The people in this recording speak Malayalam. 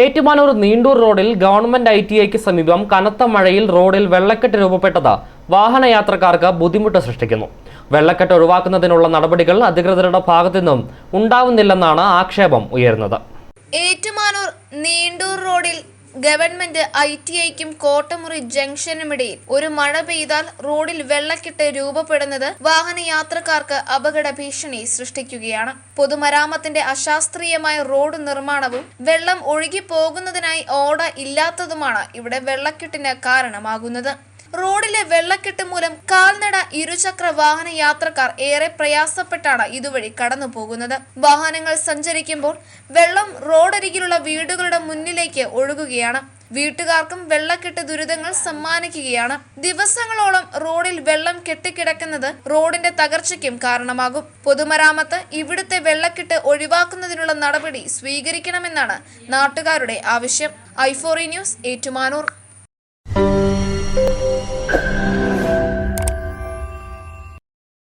ഏറ്റുമാനൂർ നീണ്ടൂർ റോഡിൽ ഗവൺമെന്റ് ഐ ടി ഐക്ക് സമീപം കനത്ത മഴയിൽ റോഡിൽ വെള്ളക്കെട്ട് രൂപപ്പെട്ടത് വാഹനയാത്രക്കാർക്ക് ബുദ്ധിമുട്ട് സൃഷ്ടിക്കുന്നു. വെള്ളക്കെട്ട് ഒഴിവാക്കുന്നതിനുള്ള നടപടികൾ അധികൃതരുടെ ഭാഗത്തു നിന്നും ഉണ്ടാവുന്നില്ലെന്നാണ് ആക്ഷേപം ഉയരുന്നത്. ഏറ്റുമാനൂർ നീണ്ടൂർ റോഡിൽ ഗവൺമെന്റ് ഐ ടി ഐക്കും കോട്ടമുറി ജംഗ്ഷനുമിടയിൽ ഒരു മഴ പെയ്താൽ റോഡിൽ വെള്ളക്കെട്ട് രൂപപ്പെടുന്നത് വാഹനയാത്രക്കാർക്ക് അപകട ഭീഷണി സൃഷ്ടിക്കുകയാണ്. പൊതുമരാമത്തിന്റെ അശാസ്ത്രീയമായ റോഡ് നിർമ്മാണവും വെള്ളം ഒഴുകി പോകുന്നതിനായി ഓട ഇല്ലാത്തതുമാണ് ഇവിടെ വെള്ളക്കെട്ടിന് കാരണമാകുന്നത്. റോഡിലെ വെള്ളക്കെട്ട് മൂലം കാൽനട ഇരുചക്ര വാഹന യാത്രക്കാർ ഏറെ പ്രയാസപ്പെട്ടാണ് ഇതുവഴി കടന്നു പോകുന്നത് വാഹനങ്ങൾ സഞ്ചരിക്കുമ്പോൾ വെള്ളം റോഡരികിലുള്ള വീടുകളുടെ മുന്നിലേക്ക് ഒഴുകുകയാണ്. വീട്ടുകാർക്കും വെള്ളക്കെട്ട് ദുരിതങ്ങൾ സമ്മാനിക്കുകയാണ്. ദിവസങ്ങളോളം റോഡിൽ വെള്ളം കെട്ടിക്കിടക്കുന്നത് റോഡിന്റെ തകർച്ചയ്ക്കും കാരണമാകും. പൊതുമരാമത്ത് ഇവിടുത്തെ വെള്ളക്കെട്ട് ഒഴിവാക്കുന്നതിനുള്ള നടപടി സ്വീകരിക്കണമെന്നാണ് നാട്ടുകാരുടെ ആവശ്യം. ഐഫോറി ന്യൂസ് ഏറ്റുമാനൂർ.